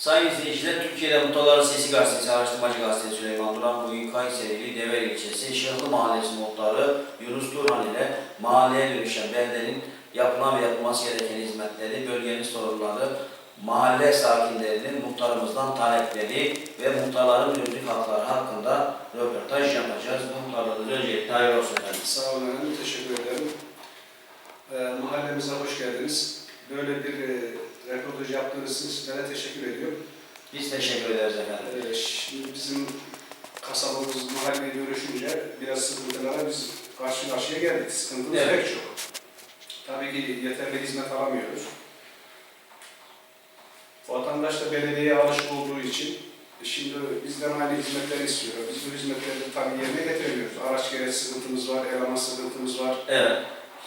Sayın izleyiciler, Türkiye'de Mutaların Sesi Gazetesi, Araştırmacı Gazetesi Süleyman Duran, bugün Kayserili Dever ilçesi Şırlı Mahallesi muhtarı Yunus Turhan ile mahalleye dönüşen beldenin yapılan ve yapılması gereken hizmetleri, bölgenin sorunları, mahalle sakinlerinin muhtarımızdan talepleri ve muhtarların mevcut Biz teşekkür ederiz efendim. Ee, şimdi bizim kasabamız mahalleye dönüşünce biraz sıkıntılara biz karşı karşıya geldik. Sıkıntımız Evet. pek çok. Tabii ki yeterli hizmet alamıyoruz. Vatandaş da belediyeye alışık olduğu için e, şimdi bizden aynı hizmetleri istiyor. Biz bu hizmetleri tabii yerine getiremiyoruz. Araç gereç sıkıntımız var, eleman sıkıntımız var. Evet.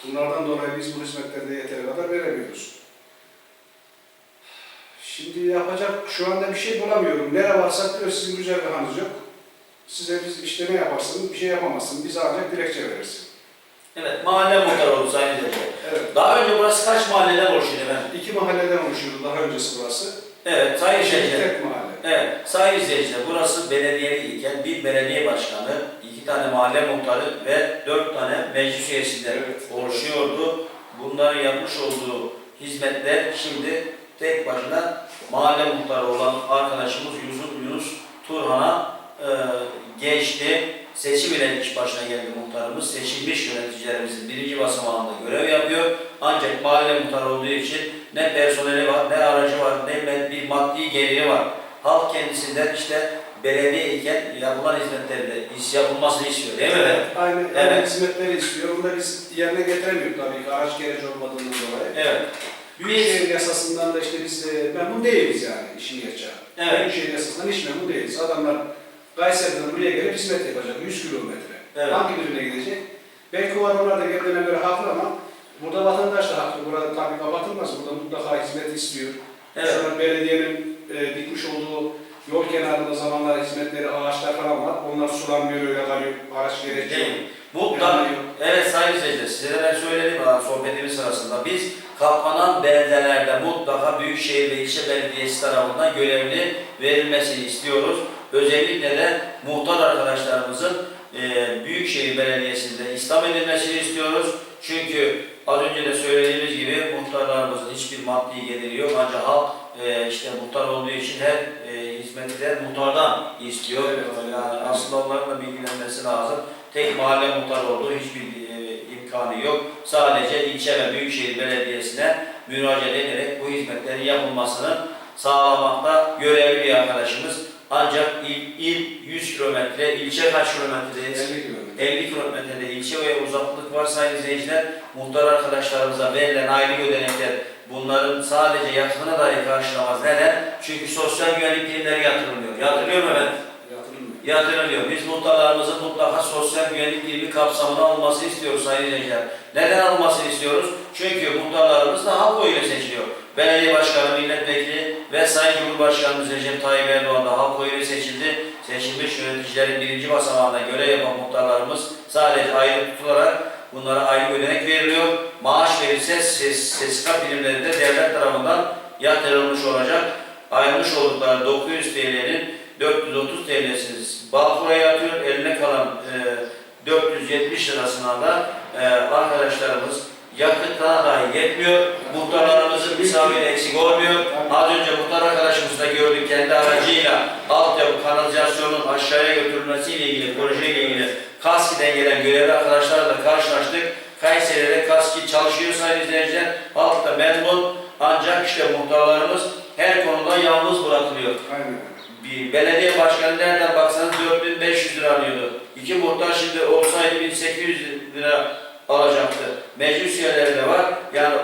Bunlardan dolayı biz bu hizmetleri de yeteri kadar veremiyoruz. Şimdi yapacak şu anda bir şey bulamıyorum. Nere varsak diyor sizin güzergahınız yok. Size biz işte ne yaparsın, bir şey yapamazsın. Bize ancak dilekçe verirsin. Evet, mahalle muhtarı oldu Sayın izleyiciler. Evet. Daha önce burası kaç mahalleden oluşuyor efendim? İki mahalleden oluşuyordu daha öncesi burası. Evet, sayın izleyiciler. Tek mahalle. Evet, sayın izleyiciler, burası belediyeli iken bir belediye başkanı, iki tane mahalle muhtarı ve dört tane meclis üyesinden Evet. oluşuyordu. Bunların yapmış olduğu hizmetler şimdi tek başına mahalle muhtarı olan arkadaşımız Yunus, Yunus Turhan'a e, geçti. Seçim ile iş başına geldi muhtarımız. Seçilmiş yöneticilerimizin birinci basamağında görev yapıyor. Ancak mahalle muhtarı olduğu için ne personeli var, ne aracı var, ne bir maddi geliri var. Halk kendisinden işte belediye iken yapılan hizmetlerinde iş yapılmasını istiyor değil mi? efendim? Aynı, Evet. hizmetleri istiyor. Onu da biz yerine getiremiyoruz tabii ki araç gereç olmadığından dolayı. Evet. Büyükşehir yasasından da işte biz e, memnun değiliz yani işin gerçeği. Evet. Büyükşehir yasasından hiç memnun değiliz. Adamlar Kayseri'den buraya gelip hizmet yapacak 100 kilometre. Evet. Hangi birine gidecek? Belki o adamlar da kendilerine göre haklı ama burada vatandaş da haklı. Burada tabii kapatılmaz. Burada mutlaka hizmet istiyor. Evet. Şu an belediyenin e, dikmiş olduğu yol kenarında zamanlar hizmetleri, ağaçlar falan var. Onlar sulanmıyor, öyle kalıyor. Araç gereç yok. Bu da, evet sayın izleyiciler, size ben söyledim ha, sohbetimiz sırasında. Biz kapanan beldelerde mutlaka Büyükşehir ve ilçe belediyesi tarafından görevli verilmesini istiyoruz. Özellikle de muhtar arkadaşlarımızın e, Büyükşehir Belediyesi'nde İslam edilmesini istiyoruz. Çünkü az önce de söylediğimiz gibi muhtarlarımızın hiçbir maddi geliri yok. Ancak halk e, işte muhtar olduğu için her hizmeti de muhtardan istiyor. Evet. Yani aslında onların da bilgilenmesi lazım. Tek mahalle muhtar olduğu hiçbir e, imkanı yok. Sadece ilçe ve büyükşehir belediyesine müracaat ederek bu hizmetlerin yapılmasını sağlamakta görevli bir arkadaşımız. Ancak il, il 100 kilometre, ilçe kaç kilometredeyiz? 50 kilometre. 50 kilometrede ilçe ve uzaklık var sayın izleyiciler. Muhtar arkadaşlarımıza verilen aylık ödenekler bunların sadece yakınına dahi karşılamaz. Neden? Çünkü sosyal güvenlik primleri yatırılmıyor. Yatırılıyor mu efendim? Yatırılmıyor. yatırılıyor. Biz muhtarlarımızın mutlaka sosyal güvenlik birimi kapsamına alınması istiyoruz sayın izleyiciler. Neden alınmasını istiyoruz? Çünkü muhtarlarımız da halk oyuyla seçiliyor. Belediye başkanı, milletvekili ve Sayın Cumhurbaşkanımız Recep Tayyip Erdoğan da halk oyuyla seçildi. Seçilmiş yöneticilerin birinci basamağında görev yapan muhtarlarımız sadece ayrı tutularak bunlara ayrı ödenek veriliyor. Maaş verirse ses, SSK primleri de devlet tarafından yatırılmış olacak. Ayrılmış oldukları 900 TL'nin 430 TL'si Bağkur'a yatıyor. Eline kalan e, 470 lirasına da e, arkadaşlarımız yakıtına dahi yetmiyor. Muhtarlarımızın misafiri eksik olmuyor. Az önce muhtar arkadaşımız da gördük kendi aracıyla altyapı kanalizasyonun aşağıya götürülmesiyle ilgili projeyle ilgili KASKİ'den gelen görevli arkadaşlarla da karşılaştık. Kayseri'de KASKİ çalışıyor sayın izleyiciler. Halk da memnun. Ancak işte muhtarlarımız her konuda yalnız bırakılıyor. Aynen. Bir belediye başkanı nereden baksanız 4500 lira alıyordu. İki muhtar şimdi olsaydı 1800 lira alacaktı. Meclis üyeleri de var. Yani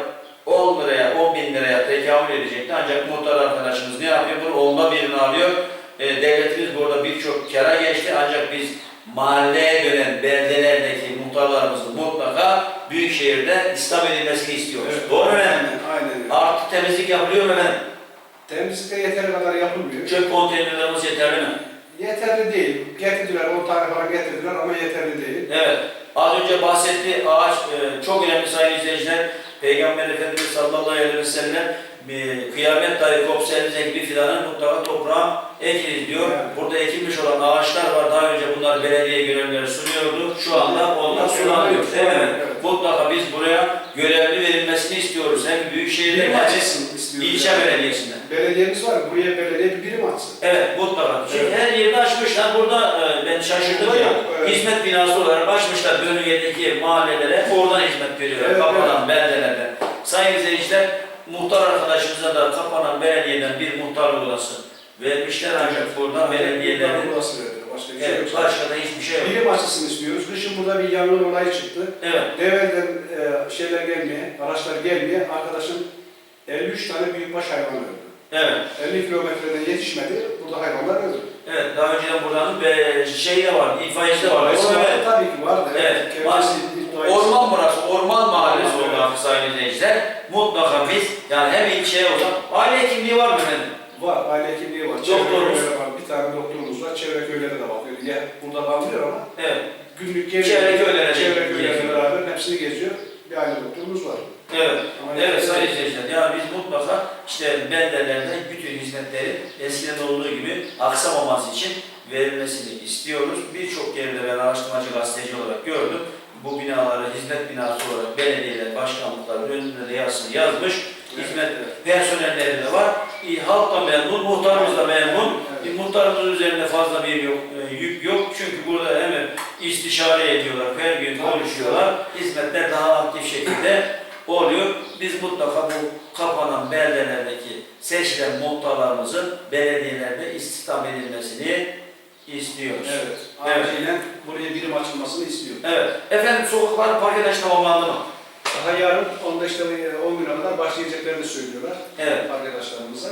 10 liraya, 10 bin liraya tekamül edecekti. Ancak muhtar arkadaşımız ne yapıyor? Bunun onda birini alıyor. E, devletimiz burada birçok kara geçti. Ancak biz mahalleye dönen beldelerdeki muhtarlarımızın mutlaka büyükşehirde İslam edilmesini istiyoruz. Evet. Doğru mu efendim? Aynen. Artık temizlik yapılıyor mu efendim? Temizlik de yeteri kadar yapılmıyor. Çöp konteynerlerimiz yeterli mi? Yeterli değil. Getirdiler, 10 tane falan getirdiler ama yeterli değil. Evet. Az önce bahsetti ağaç e, çok önemli sayın izleyiciler. Peygamber Efendimiz sallallahu aleyhi ve sellem bir kıyamet dahi kopsa elinizdeki bir fidanı mutlaka toprağa ekiniz diyor. Evet. Burada ekilmiş olan ağaçlar var. Daha önce bunlar belediye görevlileri sunuyordu. Şu anda onlar sulanıyor. Evet. Evet. Evet. Mutlaka biz buraya görevli verilmesini istiyoruz. Hem büyük şehirde hem ilçe belediyesinden. Belediyemiz var. Buraya belediye bir birim açsın. Evet mutlaka. Çünkü Evet. her yerde açmışlar. Burada e, ben şaşırdım Burada ya. yok, evet. Hizmet binası olarak açmışlar bölgedeki mahallelere. Oradan hizmet veriyorlar. Evet, kapanan belediyelerden. Sayın izleyiciler, muhtar arkadaşımıza da kapanan belediyeden bir muhtar odası vermişler ancak buradan belediyelerin Burası verdi. Başka bir şey evet, yok. başka da hiçbir şey yok. Birim açısını istiyoruz. Kışın burada bir yangın olayı çıktı. Evet, Develden e, şeyler gelmeye, araçlar gelmeye arkadaşın 53 tane büyükbaş hayvan öldü. Evet. 50 kilometreden yetişmedi, burada hayvanlar öldü. Evet, daha önceden buranın be, şeyi de vardı, itfaiyesi de vardı. Orada Evet. Tabii ki vardı. Evet, var. itfaiyesi- Orman burası, orman mahallesi Evet. oldu artık sayın izleyiciler. Mutlaka biz, yani hem ilçeye olsak, aile hekimliği var mı efendim? Var, aile hekimliği var. Doktorumuz. Var. Bir tane doktorumuz var. Çevre köylere de bakıyor. Ya burada kalmıyor ama Evet, günlük geliyor. Çevre köylere Çevre köylerle beraber hepsini geziyor. Bir aile doktorumuz var. evet. Ama Evet sayın izleyiciler, yani biz mutlaka işte beldelerde bütün hizmetleri eskiden olduğu gibi aksamaması için verilmesini istiyoruz. Birçok yerde ben araştırmacı gazeteci olarak gördüm. Bu binaları hizmet binası olarak belediyeler, başkanlıkların önünde de yazısını yazmış. Hizmet personelleri de var. İyi, halk da memnun, muhtarımız da memnun. Evet. E, Muhtarımızın üzerinde fazla bir yok, e, yük yok. Çünkü burada hemen istişare ediyorlar, her gün konuşuyorlar. Hizmetler daha şekilde oluyor. Biz mutlaka bu kapanan beldelerdeki seçilen muhtarlarımızın belediyelerde istihdam edilmesini istiyoruz. Evet. Evet. Acilen buraya birim açılmasını istiyor. Evet. Efendim sokaklar park eden tamamlandı mı? Daha yarın 10'da işte 10 güne kadar başlayacaklarını söylüyorlar Evet. arkadaşlarımıza.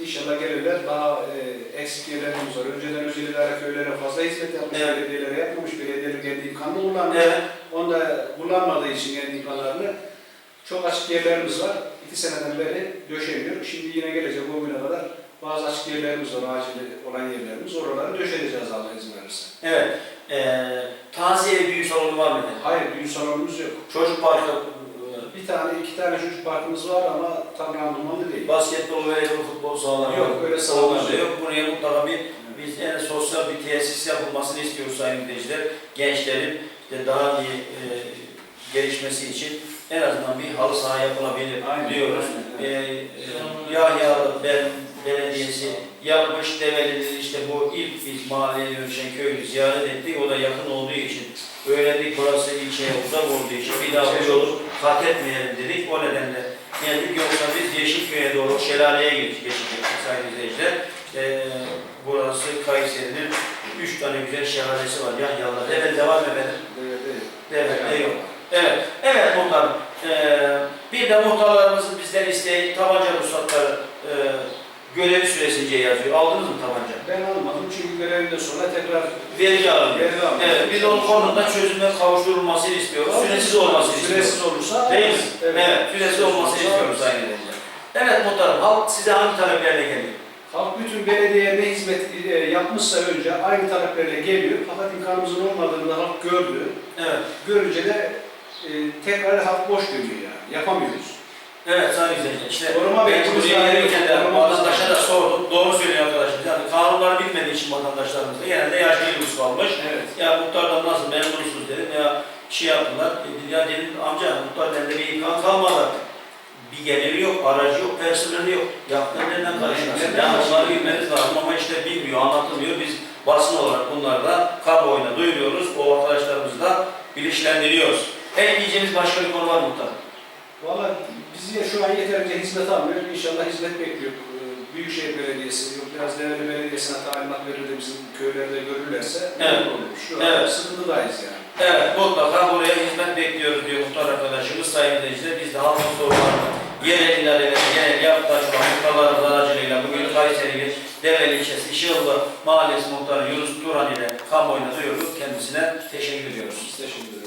İnşallah gelirler. Daha e, eksik yerlerimiz var. Önceden özel idare köylere fazla hizmet yapmış, Evet. belediyelere yapmamış, belediyeler kendi imkanını kullanmış. Evet. Onu da kullanmadığı için kendi imkanlarını çok açık yerlerimiz var. İki seneden beri döşemiyor. Şimdi yine gelecek o güne kadar bazı açık yerlerimiz var, acil olan yerlerimiz. Oraları döşeyeceğiz Allah izin verirse. Evet. Ee, taziye büyük salonu var mı? efendim? Hayır, düğün salonumuz yok. Çocuk parkı, Bir tane, iki tane çocuk parkımız var ama tam randımanlı değil. basketbol, voleybol, futbol sahaları Yok, öyle sahalar da yok. yok. Buraya mutlaka bir biz en sosyal bir tesis yapılmasını istiyoruz sayın izleyiciler. Gençlerin işte daha iyi e, gelişmesi için en azından bir halı saha yapılabilir Aynen, diyoruz. aynen, E, e, Yahyalı ben belediyesi yapmış Develi'nin işte bu ilk biz mahalleye dönüşen köyü ziyaret ettik. O da yakın burası ilçeye uzak olduğu için bir daha bu yolu kat etmeyelim dedik. O nedenle geldik. Yoksa biz Yeşilköy'e doğru şelaleye geç, geçecektik sayın izleyiciler. Ee, burası Kayseri'nin üç tane güzel şelalesi var. Yahyalı'da. Evet devam efendim. Evet, evet. Evet, evet. Evet, evet muhtarım. Ee, bir de muhtarlarımızın bizden isteği tabanca ruhsatları e, görevi süresince yazıyor. Aldınız mı tabanca? Ben almadım görevden sonra tekrar Vergi alınıyor. Vergi alınıyor. Evet, biz onun konuda çözüme kavuşturulmasını istiyoruz. Süresiz olmasını istiyoruz. Süresiz olursa Değil mi? Evet, Evet, süresiz olmasını istiyoruz sayın izleyiciler. Evet muhtarım, halk size hangi taleplerle geliyor? Halk bütün belediyeye ne hizmet e, yapmışsa önce aynı taleplerle geliyor. Fakat imkanımızın olmadığını halk gördü. Evet, Görünce de e, tekrar halk boş dönüyor yani. Yapamıyoruz. evet izleyiciler. İşte Koruma var. gelirken de Koruma vatandaşa da bekçimiz sordum. Doğru söylüyor arkadaşım. Yani kanunlar bilmediği için vatandaşlarımız da genelde yaşlı yıldız kalmış. Evet. Ya muhtardan nasıl memnunsunuz dedim ya şey yaptılar. E, Ya dedim amca muhtar bende bir imkan kalmadı artık. Bir geliri yok, aracı yok, personeli yok. Yaptığın nereden karışmasın? Yani onları bilmeniz lazım ama işte bilmiyor, anlatılmıyor. Biz basın olarak bunları da kamuoyuna duyuruyoruz. O arkadaşlarımızı da bilinçlendiriyoruz. Ekleyeceğimiz başka bir konu var muhtar? Valla bizi şu an yeterince hizmet almıyor. İnşallah hizmet bekliyor. Büyükşehir Belediyesi, yok biraz devlet belediyesine talimat verir de bizim köylerde görürlerse Evet. olur. Şu Evet. sıkıntıdayız yani. Evet, mutlaka buraya hizmet bekliyoruz diyor muhtar arkadaşımız, sayın izleyiciler. Biz de halkın sorunlarını yerel idareleri, genel yapıda açılan muhtarlarımız aracılığıyla bugün Kayseri Develi ilçesi İşyıllı Mahallesi muhtarı Yunus Turan ile kamuoyuna duyurduk. Kendisine teşekkür ediyoruz. Teşekkür ederiz.